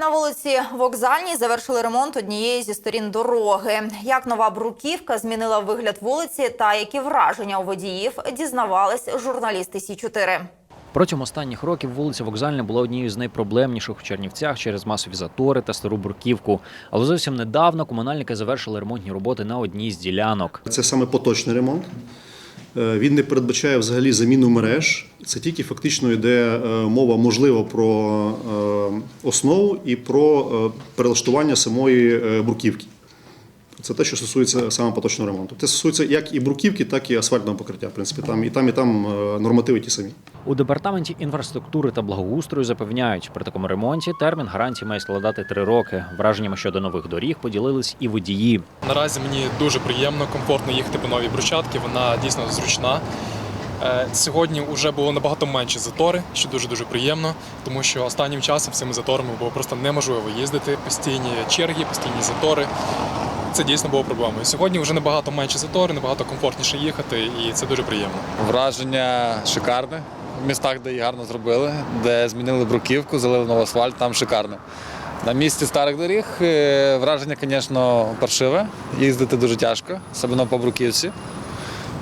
На вулиці Вокзальній завершили ремонт однієї зі сторін дороги. Як нова бруківка змінила вигляд вулиці та які враження у водіїв, дізнавались журналісти Сі 4 Протягом останніх років вулиця Вокзальна була однією з найпроблемніших у Чернівцях через масові затори та стару бруківку. Але зовсім недавно комунальники завершили ремонтні роботи на одній з ділянок. Це саме поточний ремонт. Е, Він не передбачає взагалі заміну мереж. Це тільки фактично йде е, мова можливо про е, основу і про перелаштування самої бруківки. Це те, що стосується саме поточного ремонту. Це стосується як і бруківки, так і асфальтного покриття. В принципі, там і там, і там е, нормативи ті самі. У департаменті інфраструктури та благоустрою запевняють, при такому ремонті термін гарантії має складати три роки. Враженнями щодо нових доріг поділились і водії. Наразі мені дуже приємно, комфортно їхати по новій брусчатки. вона дійсно зручна. Е, Сьогодні вже було набагато менше затори, що дуже дуже приємно, тому що останнім часом цими заторами було просто неможливо їздити. Постійні черги, постійні затори. Це дійсно було проблемою. Сьогодні вже набагато менше затори, набагато комфортніше їхати, і це дуже приємно. Враження шикарне. В містах, де її гарно зробили, де змінили бруківку, залили новий асфальт, там шикарно. На місці старих доріг е, враження, звісно, паршиве. Їздити дуже тяжко, особливо по бруківці.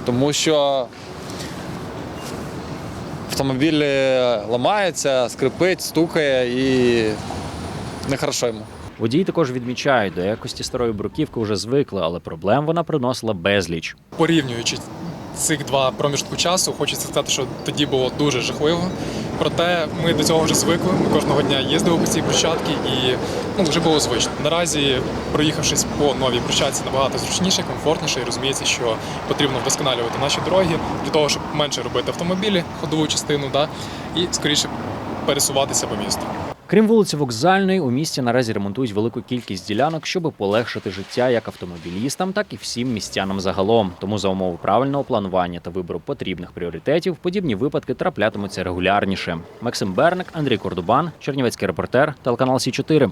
Тому що автомобіль е, ламається, скрипить, стукає і нехорошо йому. Водії також відмічають, до якості старої бруківки вже звикли, але проблем вона приносила безліч. порівнюючи цих два проміжку часу, хочеться сказати, що тоді було дуже жахливо. Проте ми до цього вже звикли. Ми кожного дня їздили по цій брусчатці і ну, вже було звично. Наразі, проїхавшись по новій брусчатці, набагато зручніше, комфортніше і розуміється, що потрібно вдосконалювати наші дороги для того, щоб менше робити автомобілі, ходову частину, да, і скоріше пересуватися по місту. Крім вулиці Вокзальної, у місті наразі ремонтують велику кількість ділянок, щоб полегшити життя як автомобілістам, так і всім містянам загалом. Тому за умови правильного планування та вибору потрібних пріоритетів подібні випадки траплятимуться регулярніше. Максим Берник, Андрій Кордубан, Чернівецький репортер, телеканал Сі 4